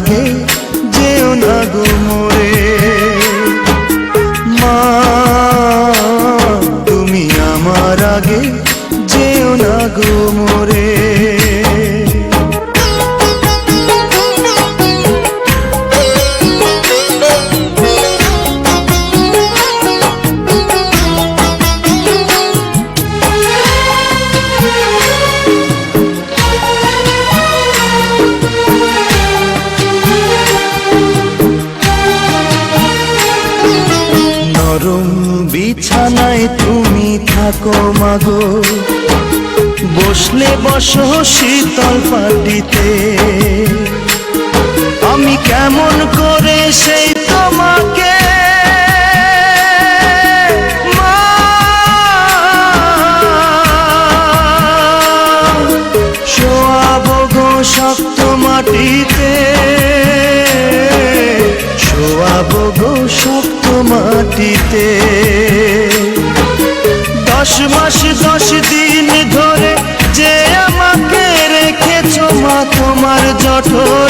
আমার বিছানায় তুমি থাকো মাগো। বসলে বসো শীতল পাটিতে। আমি কেমন করে সেই তোমাকে মাটিতে। দশ মাস দশ দিন ধরে যে আমাকে রেখেছো মা তোমার জঠরে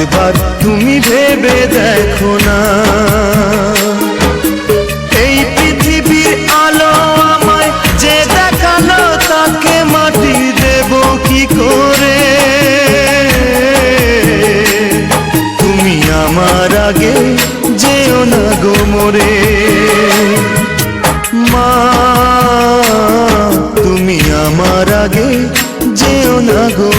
একবার তুমি ভেবে দেখো না। এই পৃথিবীর আলো আমায় যে দেখাল তাকে মাটি দেব কি করে? তুমি আমার আগে যেও না গো মা, তুমি আমার আগে যেও না গো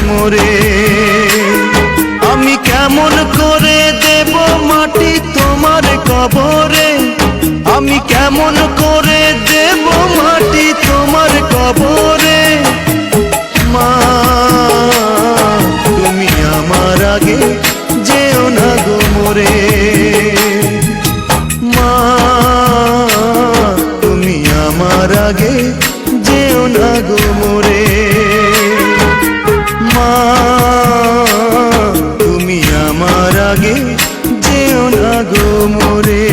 আমি কেমন করে দেব মাটি তোমার কবরে? মা, তুমি আমার আগে যেও না গো মোরে। মা, তুমি আমার আগে যেও না গো মোরে। মা, তুমি আমার আগে যেও না গো মোরে।